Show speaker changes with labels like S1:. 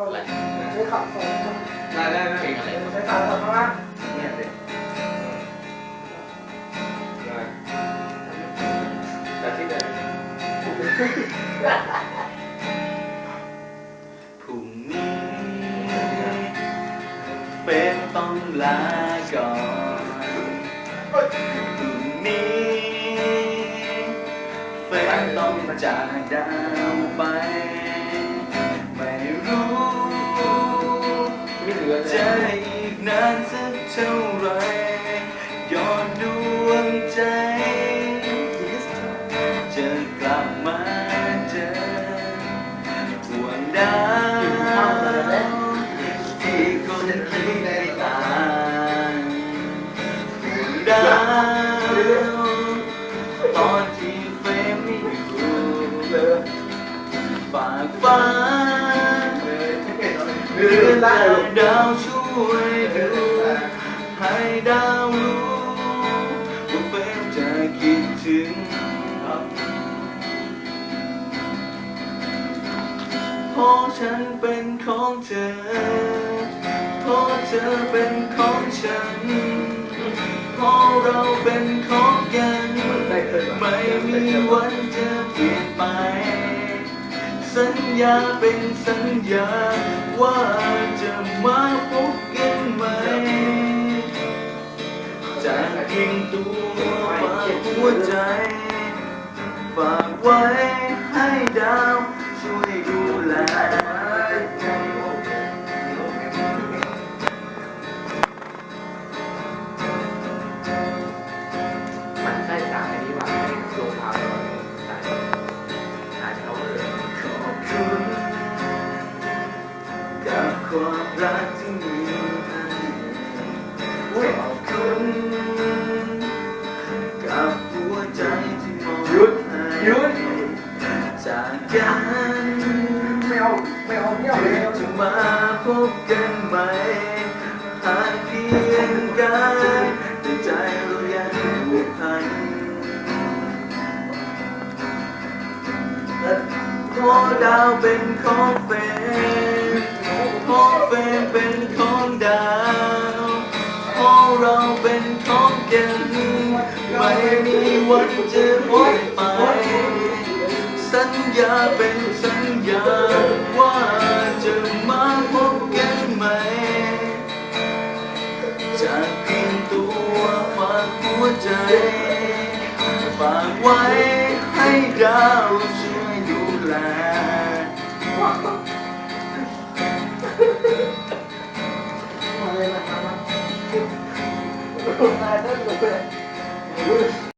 S1: เข้าเลยใช้ขับสอง
S2: ได้ได้ได้
S3: เพลงอะไร
S1: ใช้ขาสองข้างล่า
S2: เนี่ยสิแต่ที่ไหน
S3: พรุ่งนี้เป็นต้องลาก่อนพรุ่งนี้เป็นต้องจากดาวไป นานสักเท่าไรยอดดวงใจ จะกลับมาเจอดวงดาวที่คนคิดไม่ต่างดวงดาวตอนที่เฟรมไม่อยู่
S2: เลือ
S3: ฝากฟ้า
S2: เลยเห
S3: เดื
S2: ลื
S3: อ
S2: อนได้
S3: ดาว วช่วยดูให้ดาวรู้ว่าเฟรมจะคิดถึงเพราะฉันเป็นของเธอเพราะเธอเป็นของฉันเพราะเราเป็นของกัน
S2: ได้เคย
S3: ไม่มีวันจะเปลี่ยนไป สัญญาเป็นสัญญา ว่าจะมาพบกันไหม จากเพียงตัวฝากหัวใจ ฝากไว้ให้ดาว ความรักที่มีให้ขอบคุณกับหัวใจที่มอบ
S2: หยุด
S3: ห
S2: ยุด
S3: จากกัน
S1: ไม่เอาไม่เอาเที่ยวเลย
S3: จะมาพบกันไหม่หากเพียงกายแต่ใจเรายังผูกพันเพราะดาวเป็นของเฟน เพราะเฟนเป็นของดาวเพราะเราเป็นของกันไม่มีวันจะหมดไป สัญญาเป็นสัญญาว่าจะมาพบกันไหม จากเพียงตัวฝากหัวใจ ฝากไว้ให้ดาว
S1: มาเลยม